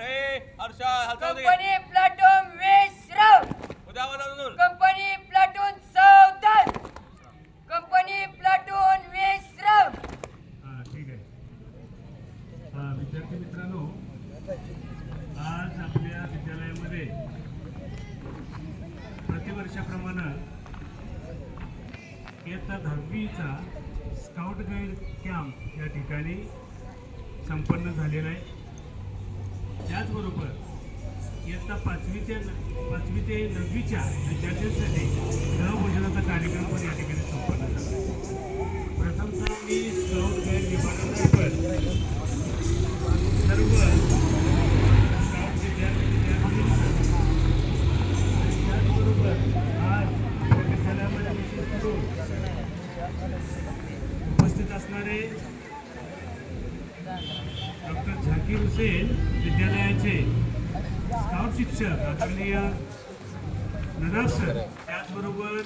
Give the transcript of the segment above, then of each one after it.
अरे Harsha Harsha company platoon विश्राम. उद्या आवाज अजून कंपनी प्लाटून सावधान कंपनी प्लाटून विश्राम. हा ठीक आहे. हा विद्यार्थी मित्रांनो आज आपल्या विद्यालयामध्ये प्रतिवर्षाप्रमाणे इयत्ता दहावीचा स्काउट गाईड कॅम्प या ठिकाणी संपन्न झालेला आहे. त्याचबरोबर इयत्ता पाचवीच्या पाचवी ते नववीच्या विद्यार्थ्यांसाठी सहभोजनाचा कार्यक्रम पण या ठिकाणी संपन्न झाला. प्रथमतः मी स्काउट गाईड सर्व स्काउट विद्यार्थी त्याचबरोबर आज आपल्या विशेष करून उपस्थित असणारे डॉक्टर झाकीर हुसेन शिक्षक आदरणीय नदाब सर त्याचबरोबर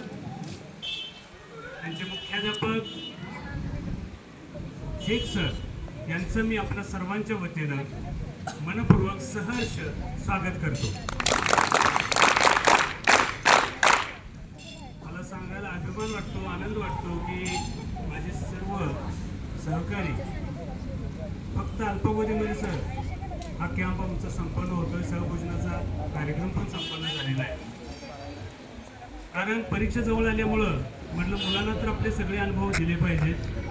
त्यांचे मुख्याध्यापक शेख सर यांचं मी आपल्या सर्वांच्या वतीनं मनपूर्वक सहर्ष स्वागत करतो. मला सांगायला अभिमान वाटतो आनंद वाटतो की माझे सर्व सहकारी फक्त अल्पावधीमध्ये सर हा कॅम्प आमचा संपन्न होतोय. सहभोजनाचा कार्यक्रम पण संपन्न झालेला आहे. कारण परीक्षा जवळ आल्यामुळं म्हटलं मुलांना तर आपले सगळे अनुभव दिले पाहिजेत.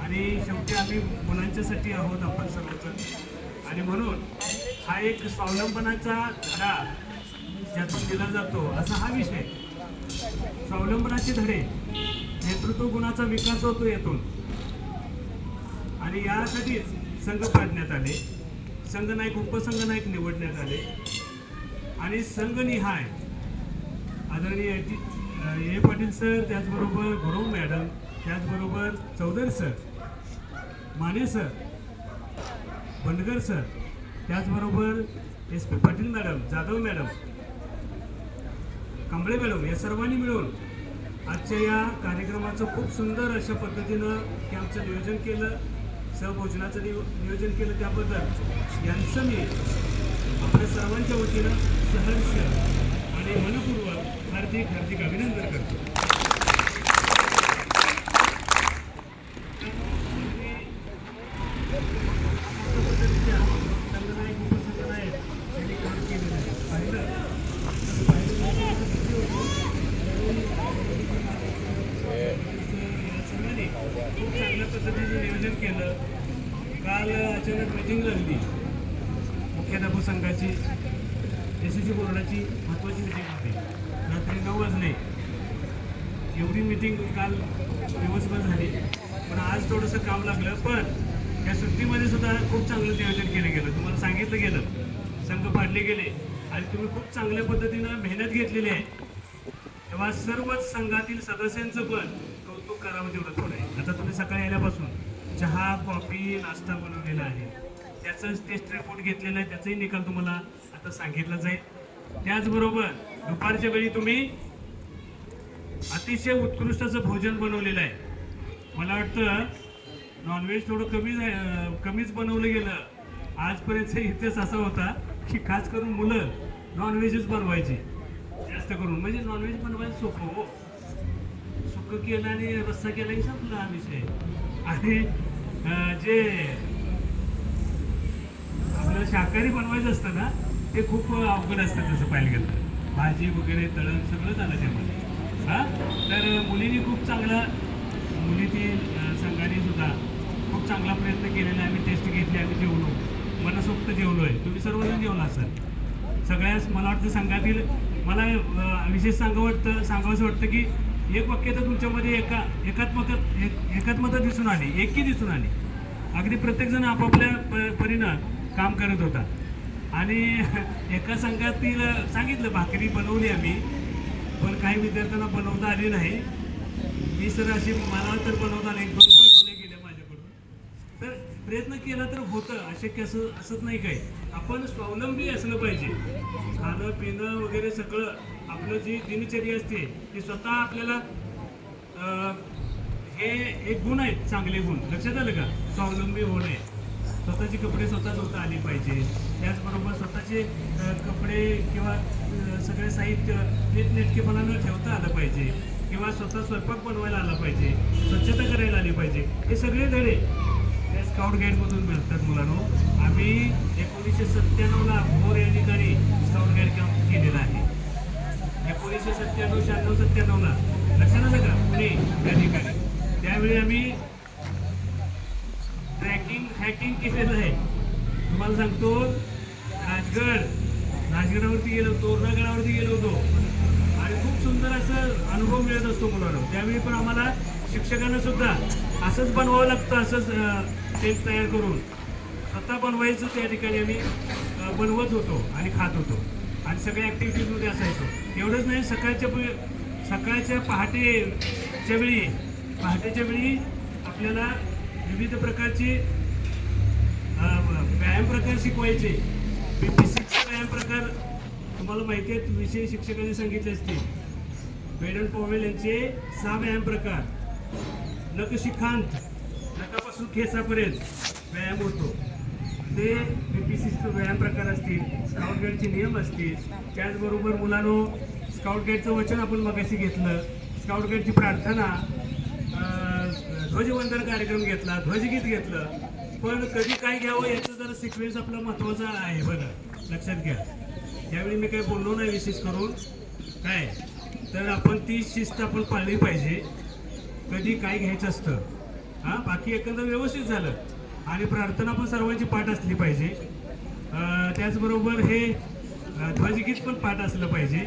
आणि शेवटी आम्ही मुलांच्यासाठी आहोत आपण सर्वजण. आणि म्हणून हा एक स्वावलंबनाचा धडा ज्यातून दिला जातो असा हा विषय स्वावलंबनाचे धडे नेतृत्व गुणाचा विकास होतो यातून. आणि यासाठीच संघ पाडण्यात आले. संघनायक उपसंघनायक निवडण्यात आले. आणि संघनिहाय आदरणीय ए. पाटील सर त्याचबरोबर गुरव मॅडम त्याचबरोबर Chaudhari sir Mane sir Bandgar sir त्याचबरोबर S. P. Patil madam Jadhav madam Kamble madam या सर्वांनी मिळून आजच्या या कार्यक्रमाचं खूप सुंदर अशा पद्धतीनं कॅम्पचं नियोजन केलं सहभोजनाचं नियोजन केलं त्याबद्दल. यांचं मी आपल्या सर्वांच्या वतीनं सहर्ष आणि मनपूर्वक हार्दिक हार्दिक अभिनंदन करतो. संघनायक उपसंघनायक यांनी काम केलेलं आहे खूप चांगल्या पद्धतीने नियोजन केलं. काल अचानक मिटिंग लागली. मुख्याध्यापक संघाची एस एस सी बोर्डाची महत्त्वाची मिटिंग होती. रात्री नऊ वाजले. एवढी मिटिंग काल दिवसभर झाली. पण आज थोडंसं काम लागलं पण या सुट्टीमध्ये सुद्धा खूप चांगलं नियोजन केलं गेलं. तुम्हाला सांगितलं गेलं. संघ पाडले गेले. आणि तुम्ही खूप चांगल्या पद्धतीनं मेहनत घेतलेली आहे. तेव्हा सर्वच संघातील सदस्यांचं पण कौतुक करावं तेवढं थोडं आहे. आता तुम्ही सकाळी आल्यापासून चहा कॉफी नाश्ता बनवलेला आहे. त्याचं टेस्ट रिपोर्ट घेतलेला आहे त्याचाही निकाल तुम्हाला आता सांगितला जाईल. त्याचबरोबर दुपारच्या वेळी तुम्ही अतिशय उत्कृष्ट असं भोजन बनवलेलं आहे. मला वाटतं नॉनव्हेज थोडं कमी कमीच बनवलं गेलं. आजपर्यंत इतिहास असा होता की खास करून मुलं नॉनव्हेजच बनवायची. जास्त करून. म्हणजे नॉनव्हेज बनवायचं सोपं हो. सुकं केलं आणि रस्सा केला की संपला हा विषय. आणि जे आपलं शाकाहारी बनवायचं असतं ना ते खूप अवघड असतं तसं पाहिलं गेलं तर. भाजी वगैरे तळण सगळं झालं त्यामध्ये. हां? तर मुलींनी खूप चांगला मुली ती संघाने सुद्धा खूप चांगला प्रयत्न केलेला आहे. आम्ही टेस्ट घेतली आम्ही जेवलो. मनसोक्त जेवलो आहे. तुम्ही सर्वजण जेवला असाल. सगळ्याच मला वाटतं संघातील मला विशेष सांगावं वाटतं सांगावंसं वाटतं की एक वाक्य तर तुमच्यामध्ये एका एकात्मक एक एकात्मता दिसून आली. एकी दिसून आली. अगदी प्रत्येकजण आपापल्या प- परिणाम काम करत होता. आणि एका संघातील सांगितलं भाकरी बनवली आम्ही पण काही विद्यार्थ्यांना बनवता आली नाही. मी सर अशी मला तर बनवता आली दोन बनवले गेले माझ्याकडून. तर प्रयत्न केला तर होतं अशक्य असं असत नाही काही. आपण स्वावलंबी असलं पाहिजे. खाणं पिणं वगैरे सगळं आपलं जी दिनचर्या असते ती स्वतः आपल्याला हे एक गुण आहेत चांगले गुण. लक्षात आलं का? स्वावलंबी होणे स्वतःचे कपडे स्वतः धुता आले पाहिजे. त्याचबरोबर स्वतःचे कपडे किंवा सगळे साहित्य नीटनेटकेपणा न ठेवता आलं पाहिजे. किंवा स्वतः स्वयंपाक बनवायला आला पाहिजे. स्वच्छता करायला आली पाहिजे. हे सगळे धडे या स्काउट गाईडमधून मिळतात मुलांनो. आम्ही एकोणीसशे सत्त्याण्णवला भोर या ठिकाणी स्काउट गाईड कॅम्प केलेला आहे. एकोणीसशे सत्त्याण्णव शहाण्णव सत्त्याण्णवला लक्षात आलं का? पुणे या ठिकाणी. त्यावेळी आम्ही हॅकिंग केलेलं आहे. तुम्हाला सांगतो राजगड राजगडावरती गेलो तोरणागडावरती गेलो होतो. आणि खूप सुंदर असं अनुभव मिळत असतो मुलांना त्यावेळी पण आम्हाला शिक्षकांना सुद्धा असंच बनवावं लागतं असंच टेप तयार करून. स्वतः बनवायचं त्या ठिकाणी आम्ही बनवत होतो आणि खात होतो. आणि सगळ्या ॲक्टिव्हिटीजमध्ये असायचो. एवढंच नाही सकाळच्या सकाळच्या पहाटेच्या वेळी पहाटेच्या वेळी आपल्याला विविध प्रकारची प्रकार शिकवायचे. पी पी व्यायाम प्रकार तुम्हाला माहिती आहेत विषय शिक्षकांनी सांगितले असते. वेडन पॉवेल यांचे सहा व्यायाम प्रकार. नखशिखांत नकापासून खेसापर्यंत व्यायाम होतो. ते पी पी सिक्सचे व्यायाम प्रकार असतील स्काउट गाईडचे नियम असतील. त्याचबरोबर मुलांनो स्काउट गाईडचं वचन आपण मगाशी घेतलं. स्काउट गाईडची प्रार्थना अं, ध्वजवंदन कार्यक्रम घेतला ध्वजगीत घेतलं. पण कधी काय घ्यावं याचं जरा सिक्वेन्स आपला महत्त्वाचा आहे बघा लक्षात घ्या. त्यावेळी मी काही बोललो नाही विशेष करून. काय? तर आपण ती शिस्त आपण पाळली पाहिजे. कधी काय घ्यायचं असतं. हां? बाकी एकंदर व्यवस्थित झालं. आणि प्रार्थना पण सर्वांची पाठ असली पाहिजे. त्याचबरोबर हे ध्वजगीत पण पाठ असलं पाहिजे.